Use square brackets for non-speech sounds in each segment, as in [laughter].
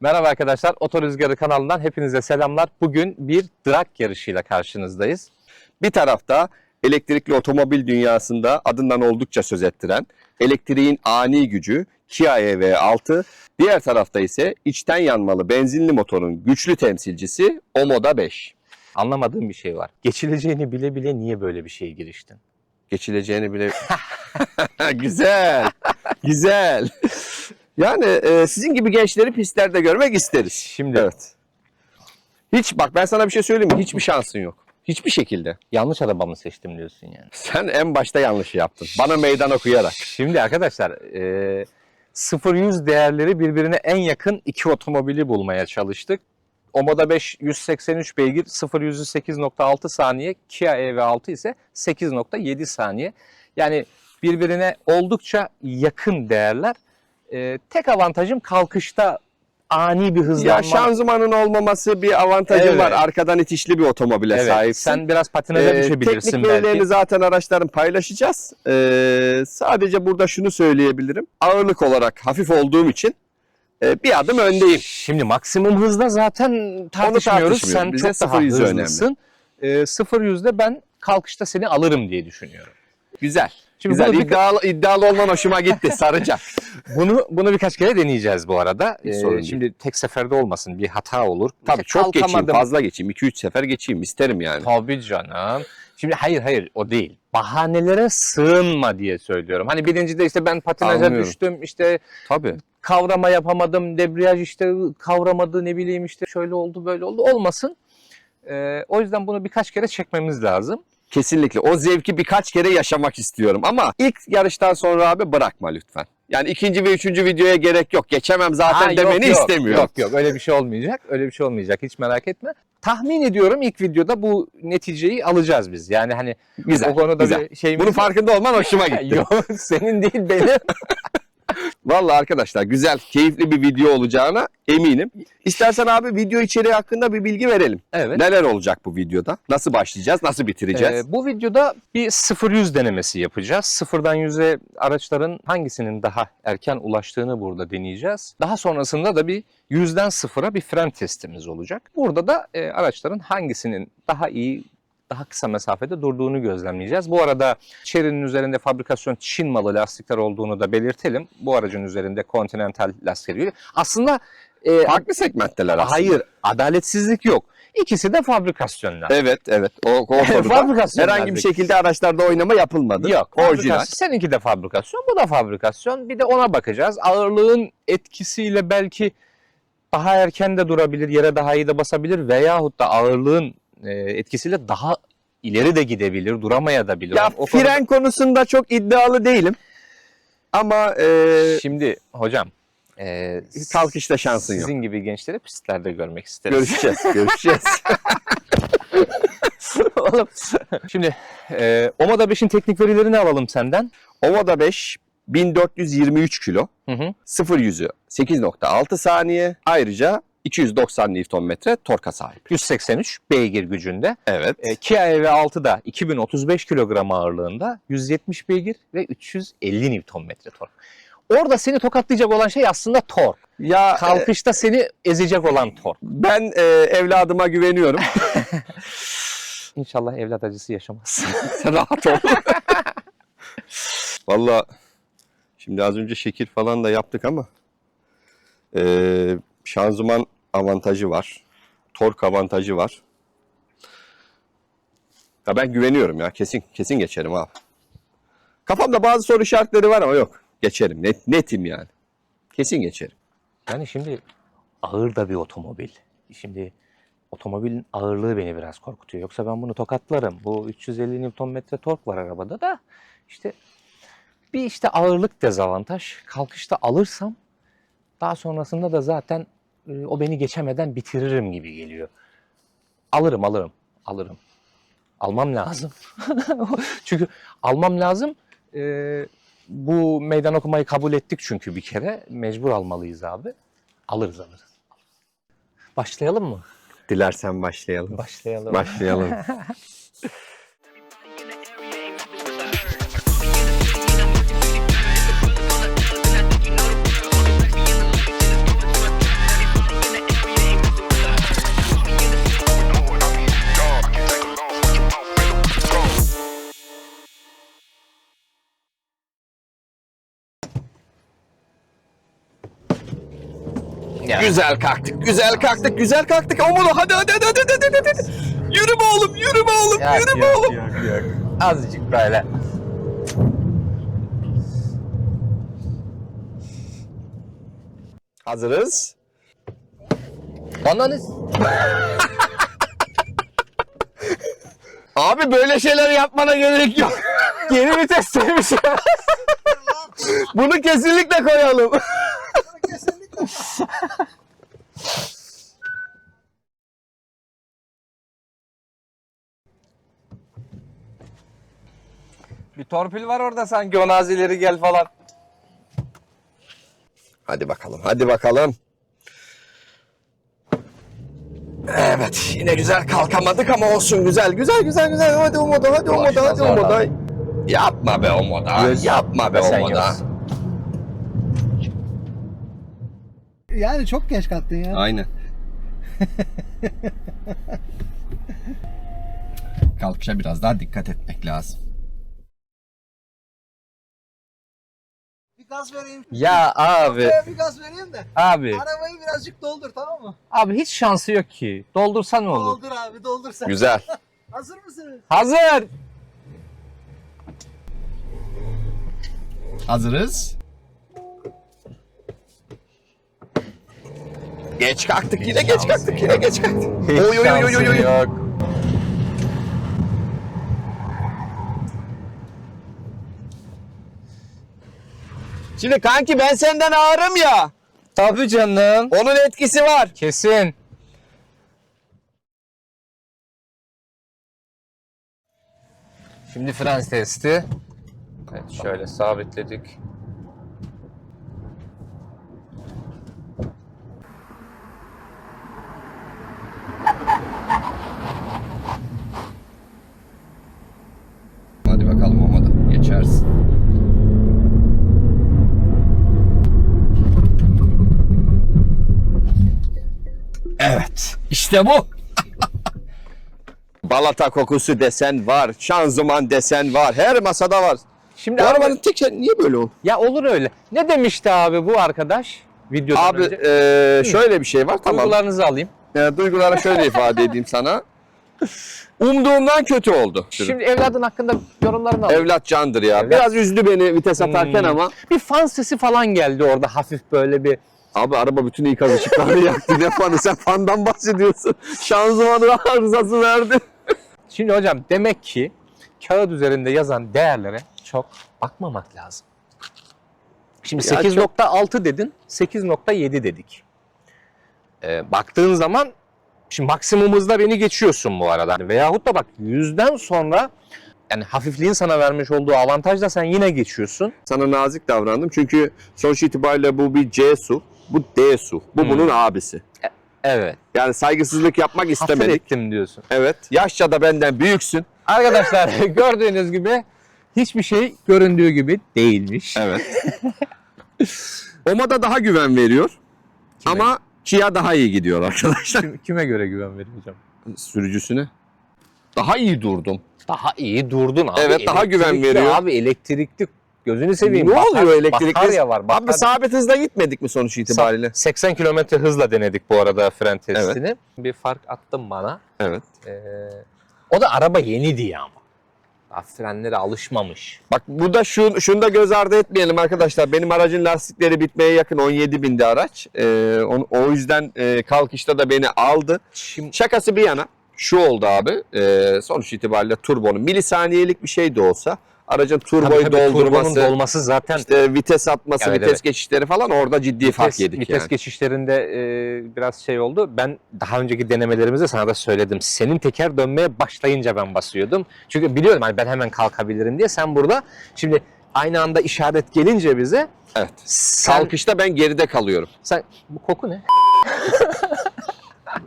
Merhaba arkadaşlar, Oto Rüzgarı kanalından hepinize selamlar. Bugün bir drag yarışıyla karşınızdayız. Bir tarafta elektrikli otomobil dünyasında adından oldukça söz ettiren elektriğin ani gücü Kia EV6, diğer tarafta ise içten yanmalı benzinli motorun güçlü temsilcisi Omoda 5. Anlamadığım bir şey var. Geçileceğini bile bile niye böyle bir şeye giriştin? Geçileceğini bile... [laughs] [laughs] güzel, güzel. Yani e, sizin gibi gençleri pistlerde görmek isteriz. Şimdi Evet. Hiç bak ben sana bir şey söyleyeyim mi? Hiçbir şansın yok. Hiçbir şekilde. yanlış arabamı seçtim diyorsun yani. Sen en başta yanlış yaptın. Bana meydan okuyarak. Şimdi arkadaşlar, e, 0-100 değerleri birbirine en yakın iki otomobili bulmaya çalıştık. Omoda 5 183 beygir, 0-100'ü 8.6 saniye, Kia EV6 ise 8.7 saniye. Yani birbirine oldukça yakın değerler. E, tek avantajım kalkışta ani bir hızlanma. Ya şanzımanın olmaması bir avantajı Evet. var. Arkadan itişli bir otomobile evet, sahipsin. sen biraz patinaja Ee, düşebilirsin teknik belki. zaten araçların paylaşacağız. Ee, sadece burada şunu söyleyebilirim. Ağırlık olarak hafif olduğum için e, bir adım öndeyim. Şimdi maksimum hızda zaten tartışmıyoruz. Sen Bize çok daha hızlısın. Ee, sıfır yüzde ben kalkışta seni alırım diye düşünüyorum. Güzel. Şimdi Güzel. bunu, İddialı, iddialı olman hoşuma gitti. Saracak. [laughs] bunu bunu birkaç kere deneyeceğiz bu arada. Ee, sorun değil. şimdi tek seferde olmasın bir hata olur. Tabii İşte çok geçeyim, kalkamadım. fazla geçeyim. 2-3 sefer geçeyim isterim yani. Tabii canım. Şimdi hayır hayır o değil. Bahanelere sığınma diye söylüyorum. Hani birincide işte ben patinaja Anlıyorum. düştüm işte Tabii. kavrama yapamadım, debriyaj işte kavramadı ne bileyim işte şöyle oldu böyle oldu olmasın. Ee, o yüzden bunu birkaç kere çekmemiz lazım. Kesinlikle. O zevki birkaç kere yaşamak istiyorum. Ama ilk yarıştan sonra abi bırakma lütfen. Yani ikinci ve üçüncü videoya gerek yok. Geçemem zaten Ha, demeni yok, istemiyorum. Yok yok öyle bir şey olmayacak. Öyle bir şey olmayacak hiç merak etme. Tahmin ediyorum ilk videoda bu neticeyi alacağız biz. Yani hani Güzel. o konuda güzel. bir şeyimiz Bunun farkında olman hoşuma gitti. [laughs] yok senin değil benim. [laughs] Vallahi arkadaşlar güzel, keyifli bir video olacağına eminim. İstersen abi video içeriği hakkında bir bilgi verelim. Evet. Neler olacak bu videoda? Nasıl başlayacağız? Nasıl bitireceğiz? Ee, bu videoda bir 0-100 denemesi yapacağız. Sıfırdan 100'e araçların hangisinin daha erken ulaştığını burada deneyeceğiz. Daha sonrasında da bir 100'den 0'a bir fren testimiz olacak. Burada da e, araçların hangisinin daha iyi daha kısa mesafede durduğunu gözlemleyeceğiz. Bu arada Chery'nin üzerinde fabrikasyon Çin malı lastikler olduğunu da belirtelim. Bu aracın üzerinde Continental lastikleri. Aslında e, Farklı segmentteler aslında. hayır adaletsizlik yok. İkisi de fabrikasyonlar. Evet, evet. O, o Fabrikasyon herhangi bir şekilde araçlarda oynama yapılmadı. Yok. Orijinal. Seninki de fabrikasyon, bu da fabrikasyon. Bir de ona bakacağız. Ağırlığın etkisiyle belki daha erken de durabilir, yere daha iyi de basabilir veyahut da ağırlığın e, etkisiyle daha ileri de gidebilir, duramaya da bilir. Ya O konuda- fren konusunda çok iddialı değilim. Ama e, Şimdi hocam, e, kalkışta şansın yok. sizin gibi gençleri pistlerde görmek isteriz. Görüşeceğiz, [laughs] görüşeceğiz. [laughs] Oğlum, Şimdi e, Omada 5'in teknik verilerini alalım senden. Omoda 5 1423 kilo. Hı hı. 0 yüzü 8.6 saniye. Ayrıca 290 Nm torka sahip. 183 beygir gücünde. Evet. E, Kia EV6 da 2035 kilogram ağırlığında 170 beygir ve 350 Nm tork. Orada seni tokatlayacak olan şey aslında tork. ya e, Kalkışta seni ezecek olan tork. ben e, evladıma güveniyorum. [laughs] İnşallah evlat acısı yaşamaz. Sen [laughs] rahat ol. [laughs] Valla şimdi az önce şekil falan da yaptık ama e, şanzıman avantajı var. Tork avantajı var. Ya ben güveniyorum ya. Kesin kesin geçerim abi. Kafamda bazı soru işaretleri var ama yok. Geçerim. Net, netim yani. Kesin geçerim. yani şimdi ağır da bir otomobil. Şimdi otomobilin ağırlığı beni biraz korkutuyor. Yoksa ben bunu tokatlarım. Bu 350 Nm tork var arabada da işte bir işte ağırlık dezavantaj. Kalkışta alırsam daha sonrasında da zaten o beni geçemeden bitiririm gibi geliyor. Alırım alırım alırım. Almam lazım. [laughs] çünkü almam lazım. Ee, bu meydan okumayı kabul ettik çünkü bir kere. Mecbur almalıyız abi. Alırız alırız. Başlayalım mı? Dilersen başlayalım. Başlayalım. Başlayalım. [laughs] Ya. Güzel kalktık, güzel kalktık, güzel kalktık. Oğlum hadi hadi hadi hadi hadi hadi. hadi. Yürü be oğlum, yürü be oğlum, Yok, yürü be yok, oğlum. yok, yok. Azıcık böyle. Hazırız. Ananız. [laughs] Abi böyle şeyler yapmana gerek yok. [laughs] Geri vitesteymiş ya. [laughs] Bunu kesinlikle koyalım. Bir torpil var orada sanki o nazileri gel falan. Hadi bakalım, hadi bakalım. Evet, yine güzel kalkamadık ama olsun güzel, güzel, güzel, güzel. Hadi Umuda, hadi Umuda, hadi abi. Yapma be Umuda, yapma be Sen Yani çok geç kalktın ya. Aynen. [laughs] Kalkışa biraz daha dikkat etmek lazım. Bir gaz vereyim. Ya abi, Şuraya Bir gaz vereyim de. abi, Arabayı birazcık doldur tamam mı? abi hiç şansı yok ki. Doldursa ne olur? Doldur abi doldur sen. Güzel. [laughs] Hazır mısınız? Hazır. Hazırız. Geç kalktık yine geç kalktık yine geç kalktık. Oy oy oy oy oy. yok. Şimdi kanki ben senden ağırım ya. Tabii canım. Onun etkisi var. Kesin. Şimdi fren testi. Evet, şöyle sabitledik. Hadi bakalım olmadı. Geçersin. Evet. İşte bu. [laughs] Balata kokusu desen var. Şanzıman desen var. Her masada var. Şimdi Bu abi- arabanın tek şey niye böyle oldu? ya olur öyle. Ne demişti abi bu arkadaş? Videodan Abi önce. eee, şöyle bir şey var. Tamam. Duygularınızı alayım. Ee, duyguları şöyle ifade edeyim sana. [laughs] Umduğumdan kötü oldu. Şimdi evladın hakkında yorumlarını alayım. Evlat candır ya. Evlat- Biraz üzdü beni vites atarken Hmm. ama. Bir fan sesi falan geldi orada hafif böyle bir. Abi araba bütün ikaz ışıklarını yaktı. Ne fanı sen fandan bahsediyorsun. Şanzımanı arızası verdi. Şimdi hocam demek ki kağıt üzerinde yazan değerlere çok bakmamak lazım. Şimdi Ya 8.6 dedin, 8.7 dedik. Ee, baktığın zaman şimdi maksimumuzda beni geçiyorsun bu arada. Veyahut da bak yüzden sonra yani hafifliğin sana vermiş olduğu avantajla sen yine geçiyorsun. Sana nazik davrandım çünkü sonuç itibariyle bu bir C su. Bu D su. Bu Hmm. bunun abisi. Evet. Yani saygısızlık yapmak Hafif istemedik. ettim diyorsun. Evet. Yaşça da benden büyüksün. Arkadaşlar [laughs] gördüğünüz gibi hiçbir şey göründüğü gibi değilmiş. Evet. [laughs] Oma'da daha güven veriyor. Ama Kia daha iyi gidiyor arkadaşlar. Kim- Kime göre güven vereceğim? Sürücüsüne. Daha iyi durdum. Daha iyi durdun abi. Evet, daha güven veriyor. Abi elektrikli gözünü seveyim. ne Bakar- oluyor elektrikli? Batarya var. Abi batarya. sabit hızla gitmedik mi sonuç itibariyle? 80 kilometre hızla denedik bu arada fren testini. Bir fark attın bana. Evet. Ee, o da araba yeni diye ama. Daha frenlere alışmamış. Bak burada şu, şunu da göz ardı etmeyelim arkadaşlar. Benim aracın lastikleri bitmeye yakın 17 bindi araç. Ee, on- o yüzden e, kalkışta da beni aldı. Şimdi Şakası bir yana şu oldu abi. e, sonuç itibariyle turbonun milisaniyelik bir şey de olsa aracın turboyu tabii, tabii, doldurması, turbonun dolması zaten işte vites atması, Evet, vites evet. geçişleri falan orada ciddi fark vites, yedik vites yani. geçişlerinde e, biraz şey oldu. Ben daha önceki denemelerimizde sana da söyledim. Senin teker dönmeye başlayınca ben basıyordum. Çünkü biliyorum hani ben hemen kalkabilirim diye. Sen burada şimdi aynı anda işaret gelince bize Evet. sen, Kalkışta ben geride kalıyorum. sen bu koku ne? [laughs]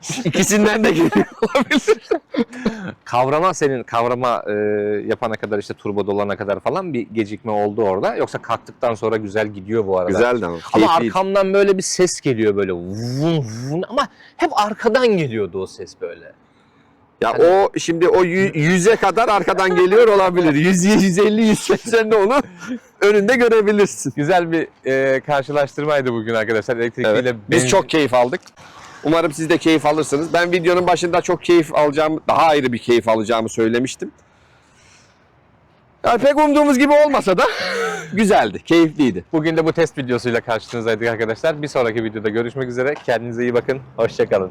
[laughs] İkisinden de geliyor olabilir. [laughs] Kavrama senin kavrama e, yapana kadar işte turbo dolana kadar falan bir gecikme oldu orada. Yoksa kalktıktan sonra güzel gidiyor bu arada. Güzeldi ama. Ama arkamdan böyle bir ses geliyor böyle vun vun ama hep arkadan geliyordu o ses böyle. Ya Hani- o şimdi o yü- yüze kadar arkadan geliyor olabilir. 100 150 180 de onu önünde görebilirsin. Güzel bir e, karşılaştırmaydı bugün arkadaşlar. Elektrikliyle Evet. Biz çok keyif aldık. Umarım siz de keyif alırsınız. Ben videonun başında çok keyif alacağım, daha ayrı bir keyif alacağımı söylemiştim. Yani pek umduğumuz gibi olmasa da [laughs] güzeldi, keyifliydi. Bugün de bu test videosuyla karşınızdaydık arkadaşlar. Bir sonraki videoda görüşmek üzere. Kendinize iyi bakın. Hoşçakalın.